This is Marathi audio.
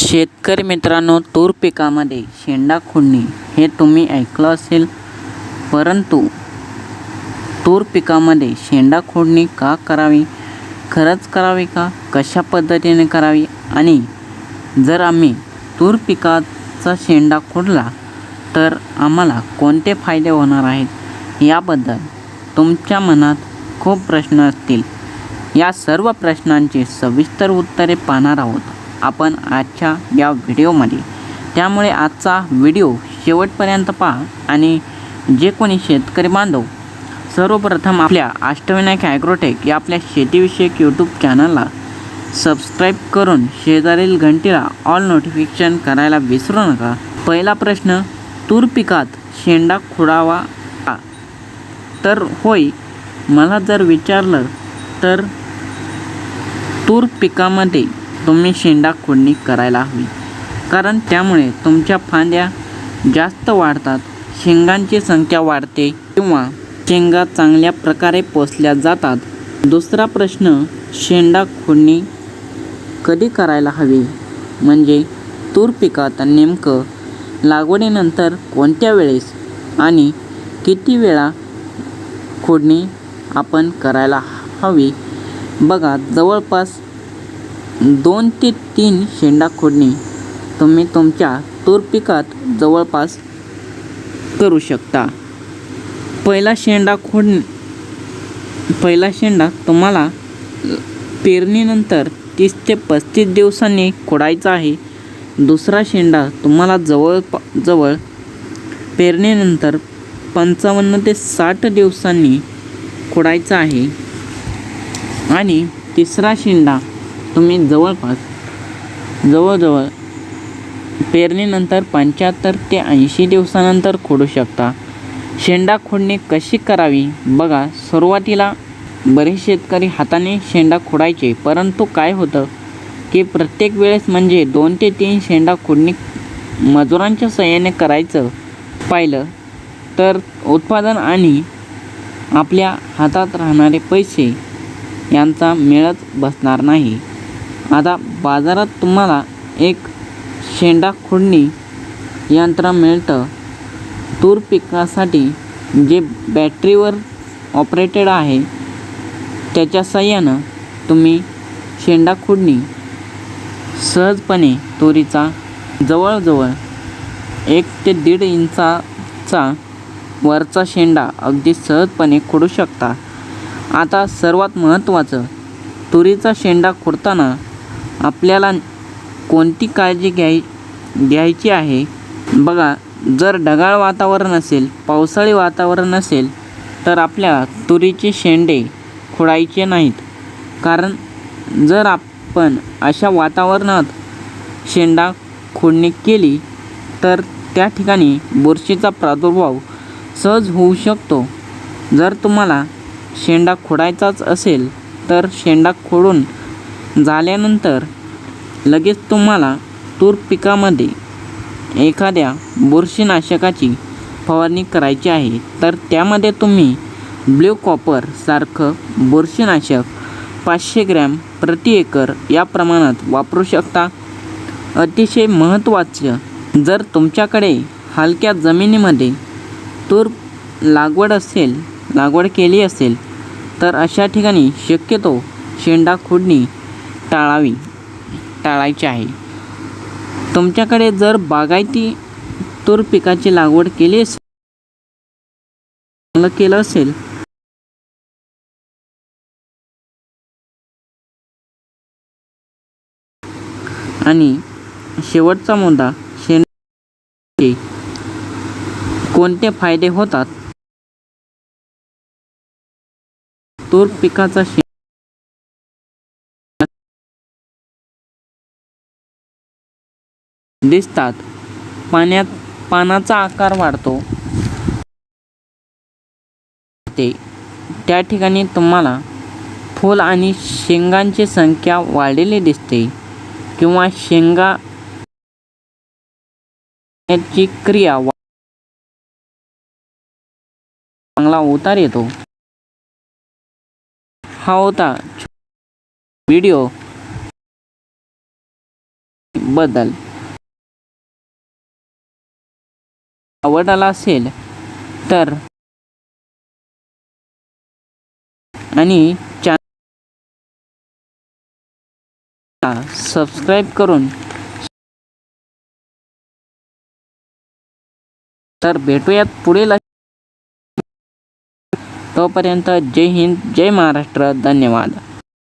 शेतकरी मित्रांनो तूर पिकामध्ये शेंडा खोडणे हे तुम्ही ऐकलं असेल. परंतु तूर पिकामध्ये शेंडा खोडणी का करावी? खरंच करावी का? कशा पद्धतीने करावी? आणि जर आम्ही तूर पिकाचा शेंडा खोडला तर आम्हाला कोणते फायदे होणार आहेत? याबद्दल तुमच्या मनात खूप प्रश्न असतील. या सर्व प्रश्नांची सविस्तर उत्तरे पाहणार आहोत. आपण आजच्या या व्हिडिओमध्ये. त्यामुळे आजचा व्हिडिओ शेवटपर्यंत पहा आणि जे कोणी शेतकरी बांधव सर्वप्रथम आपल्या अष्टविनायक ॲग्रोटेक या आपल्या शेतीविषयक यूट्यूब चॅनलला सबस्क्राईब करून शेजारील घंटीला ऑल नोटिफिकेशन करायला विसरू नका. पहिला प्रश्न तूर पिकात शेंडा खुडावा का? तर होय मला जर विचारलं तर तूर पिकामध्ये तुम्ही शेंडा खोडणी करायला हवी. कारण त्यामुळे तुमच्या फांद्या जास्त वाढतात शेंगांची संख्या वाढते किंवा शेंगा चांगल्या प्रकारे पोसल्या जातात. दुसरा प्रश्न शेंडा खोडणी कधी करायला हवी? म्हणजे तूर पिकात नेमकं लागवडीनंतर कोणत्या वेळेस आणि किती वेळा खोडणी आपण करायला हवी? बघा जवळपास दोन ते तीन शेंडा खोडणी तुम्ही तुमच्या तूर पिकात जवळपास करू शकता. पहिला शेंडा खोड पहिला शेंडा तुम्हाला पेरणीनंतर तीस ते पस्तीस दिवसांनी खोडायचा आहे. दुसरा शेंडा तुम्हाला जवळ जवळ पेरणीनंतर पंचावन्न ते साठ दिवसांनी खोडायचा आहे. आणि तिसरा शेंडा तुम्ही जवळपास जवळजवळ पेरणीनंतर पंच्याहत्तर ते ऐंशी दिवसानंतर खोडू शकता. शेंडा खोडणी कशी करावी? बघा सुरुवातीला बरेच शेतकरी हाताने शेंडा खोडायचे परंतु काय होतं की प्रत्येक वेळेस म्हणजे दोन ते तीन शेंडा खोडणी मजुरांच्या सहाय्याने करायचं पाहिलं तर उत्पादन आणि आपल्या हातात राहणारे पैसे यांचा मेळच बसणार नाही. आता बाजारात तुम्हाला एक शेंडा खुडणी यंत्र मिळतं. तूर पिकासाठी जे बॅटरीवर ऑपरेटेड आहे त्याच्या सहाय्यानं तुम्ही शेंडा खुडणी सहजपणे तुरीचा जवळजवळ एक ते दीड इंचाचा वरचा शेंडा अगदी सहजपणे खोडू शकता. आता सर्वात महत्त्वाचं तुरीचा शेंडा खोडताना आपल्याला कोणती काळजी घ्याय घ्यायची आहे? बघा जर ढगाळ वातावरण असेल पावसाळी वातावरण असेल तर आपल्या तुरीचे शेंडे खोडायचे नाहीत. कारण जर आपण अशा वातावरणात शेंडा खोडणी केली तर त्या ठिकाणी बुरशीचा प्रादुर्भाव सहज होऊ शकतो. जर तुम्हाला शेंडा खोडायचाच असेल तर शेंडा खोडून झाल्यानंतर लगेच तुम्हाला तूर पिकामध्ये एखाद्या बुरशीनाशकाची फवारणी करायची आहे. तर त्यामध्ये तुम्ही ब्ल्यू कॉपर सारखं बुरशीनाशक पाचशे ग्रॅम प्रति एकर या प्रमाणात वापरू शकता. अतिशय महत्त्वाचं जर तुमच्याकडे हलक्या जमिनीमध्ये तूर लागवड असेल लागवड केली असेल तर अशा ठिकाणी शक्यतो शेंडा खोडणी टाळावी टाळायची आहे. तुमच्याकडे जर बागायती तूर पिकाची लागवड केली असेल चांगलं केलं असेल आणि शेवटचा मुद्दा शेण कोणते फायदे होतात? तूर पिकाचा शे दिसतात. पाण्यात पानाचा आकार वाढतो. ते. त्या ठिकाणी तुम्हाला फूल आणि शेंगांची संख्या वाढलेली दिसते किंवा शेंगा याची क्रिया चांगला उतार येतो. हा होता व्हिडिओ आवड आला असेल तर आणि चॅनल सबस्क्राईब करून तर भेटूयात पुढील तोपर्यंत जय हिंद जय महाराष्ट्र धन्यवाद.